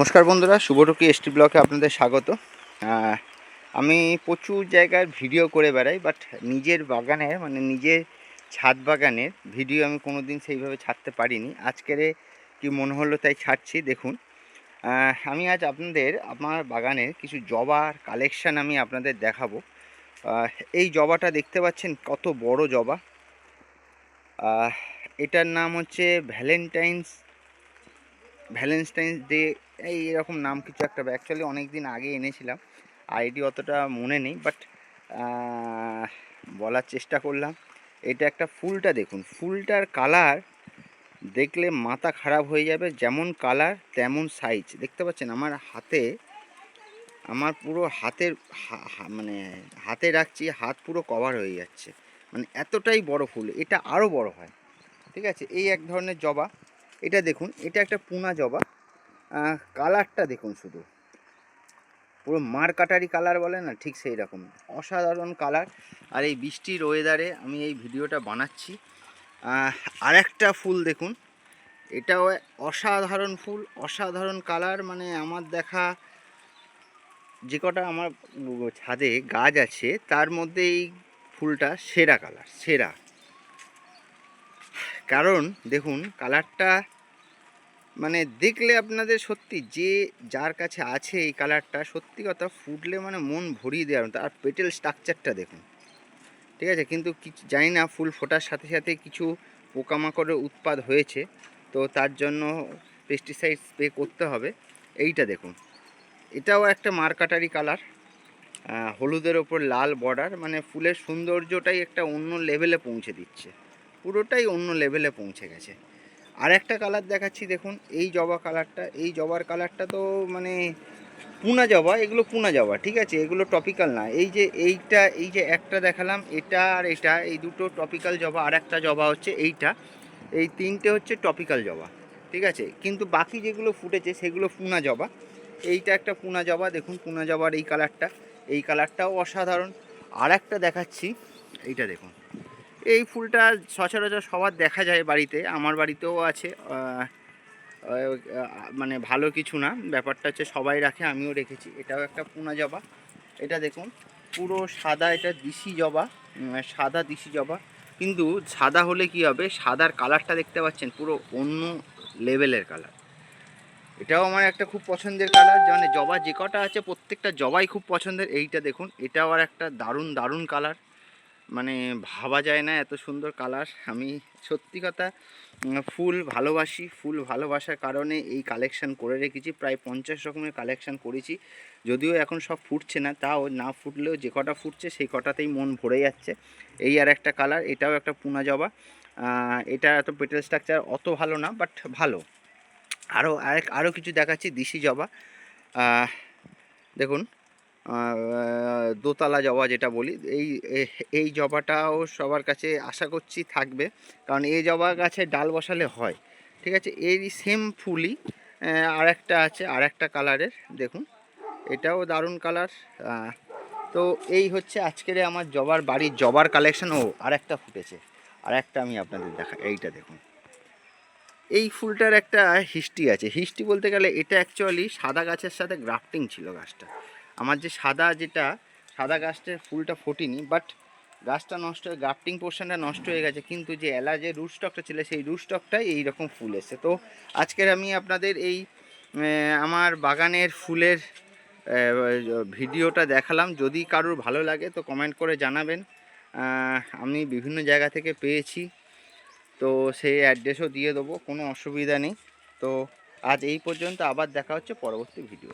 নমস্কার বন্ধুরা, শুভটুকি এসটি ব্লকে আপনাদের স্বাগত। আমি প্রচুর জায়গার ভিডিও করে বেড়াই বাট নিজের বাগানের মানে নিজের ছাদ বাগানের ভিডিও আমি কোনো দিন সেইভাবে ছাড়তে পারিনি। আজকেরে কি মনে হলো তাই ছাড়ছি, দেখুন। আমি আজ আপনাদের, আমার বাগানের কিছু জবার কালেকশান আমি আপনাদের দেখাবো। এই জবাটা দেখতে পাচ্ছেন কত বড় জবা। এটার নাম হচ্ছে ভ্যালেন্টাইন্স ভ্যালেন্টাইন্স ডে এই এরকম নাম কিছু একটা অ্যাকচুয়ালি অনেক দিন আগে এনেছিলাম। আইডি অতটা মনে নেই বাট বলার চেষ্টা করলাম। এটা একটা ফুলটা দেখুন, ফুলটার কালার দেখলে মাথা খারাপ হয়ে যাবে, যেমন কালার তেমন সাইজ দেখতে পাচ্ছেন, আমার হাতে, আমার পুরো হাতের মানে হাতে রাখছি, হাত পুরো কভার হয়ে যাচ্ছে। মানে এতটাই বড় ফুল, এটা আরও বড় হয়। ঠিক আছে, এই এক ধরনের জবা। এটা দেখুন, এটা একটা পুনা জবা। কালারটা দেখুন শুধু। পুরো মার কাটারি কালার বলে না ঠিক সেই রকম। অসাধারণ কালার আর এই বৃষ্টির ওয়েদারে আমি এই ভিডিওটা বানাচ্ছি। আহ, আরেকটা ফুল দেখুন। এটাও অসাধারণ ফুল অসাধারণ কালার মানে আমার দেখা যে কটা আমার ছাদে গাছ আছে তার মধ্যে এই ফুলটা সেরা কালার সেরা। কারণ দেখুন কালারটা মানে দেখলে আপনাদের সত্যি যে যার কাছে আছে এই কালারটা, সত্যি কথা ফুটলে মানে মন ভরিয়ে দেওয়ার মতো আর পেটেল স্ট্রাকচারটা দেখুন। ঠিক আছে? কিন্তু কিছু, জানি না, ফুল ফোটার সাথে সাথে কিছু পোকামাকড়ের উৎপাদ হয়েছে। তো তার জন্য পেস্টিসাইড স্প্রে করতে হবে। এইটা দেখুন। এটাও একটা মারকাটারি কালার। হলুদের ওপর লাল বর্ডার মানে ফুলের সৌন্দর্যটাই একটা অন্য লেভেলে পৌঁছে দিচ্ছে। পুরোটাই অন্য লেভেলে পৌঁছে গেছে। আর একটা কালার দেখাচ্ছি, দেখুন, এই জবা কালারটা এই জবার কালারটা তো মানে পুনা জবা, এগুলো পুনা জবা, ঠিক আছে? এগুলো টপিক্যাল না। এই যে এইটা, এই যে একটা দেখালাম, এটা আর এটা, এই দুটো টপিক্যাল জবা আর একটা জবা হচ্ছে এইটা। এই তিনটে হচ্ছে টপিক্যাল জবা, ঠিক আছে? কিন্তু বাকি যেগুলো ফুটেছে, সেগুলো পুনা জবা। এইটা একটা পুনা জবা, দেখুন, পুনা জবার এই কালারটা এই কালারটাও অসাধারণ। আর একটা দেখাচ্ছি, এইটা দেখুন। এই ফুলটা সচরাচর সবার দেখা যায় বাড়িতে, আমার বাড়িতেও আছে মানে ভালো কিছু না, ব্যাপারটা হচ্ছে সবাই রাখে, আমিও রেখেছি, এটাও একটা পুনা জবা, এটা দেখুন, পুরো সাদা, এটা দিশি জবা সাদা দিশি জবা, কিন্তু সাদা হলে কি হবে, সাদার কালারটা দেখতে পাচ্ছেন, পুরো অন্য লেভেলের কালার। এটাও আমার একটা খুব পছন্দের কালার মানে জবা যে কটা আছে, প্রত্যেকটা জবাই খুব পছন্দের, এইটা দেখুন, এটাও আর একটা দারুণ দারুণ কালার। মানে ভাবা যায় না এত সুন্দর কালার। আমি সত্যি কথা ফুল ভালোবাসি, ফুল ভালোবাসার কারণে এই কালেকশান করে রেখেছি। প্রায় পঞ্চাশ রকমের কালেকশান করেছি। যদিও এখন সব ফুটছে না, তাও না ফুটলেও যে কটা ফুটছে সেই কটাতেই মন ভরে যাচ্ছে। এই আর একটা কালার এটাও একটা পুনা জবা। এটা এত পেটেল স্ট্রাকচার অত ভালো না বাট ভালো। আরও আরেক আরও কিছু দেখাচ্ছি, দিশি জবা। দেখুন দোতলা জবা যেটা বলি, এই এই জবাটাও সবার কাছে আশা করছি থাকবে। কারণ এই জবা গাছে ডাল বসালে হয়, ঠিক আছে? এরই সেম ফুলই আর একটা আছে আর একটা কালারের, দেখুন। এটাও দারুণ কালার তো এই হচ্ছে আজকের আমার জবার বাড়ির জবার কালেকশন ও আর একটা ফুটেছে আর একটা আমি আপনাদের দেখা, এইটা দেখুন। এই ফুলটার একটা হিস্ট্রি আছে। হিস্ট্রি বলতে গেলে এটা অ্যাকচুয়ালি সাদা গাছের সাথে গ্রাফটিং ছিল গাছটা। আমার যে সাদা যেটা, সাদা গাছটার ফুলটা ফোটেনি বাট গাছটা নষ্ট হয়ে গ্রাফটিং পোর্শনটা নষ্ট হয়ে গেছে, কিন্তু যে এলা যে রুট স্টকটা ছিল, সেই রুট স্টকটাই এইরকম ফুল এসে তো আজকের আমি আপনাদের এই আমার বাগানের ফুলের ভিডিওটা দেখালাম। যদি কারোর ভালো লাগে তো কমেন্ট করে জানাবেন। আমি বিভিন্ন জায়গা থেকে পেয়েছি, তো সেই অ্যাড্রেসও দিয়ে দেবো, কোনো অসুবিধা নেই। তো আজ এই পর্যন্ত, আবার দেখা হচ্ছে পরবর্তী ভিডিও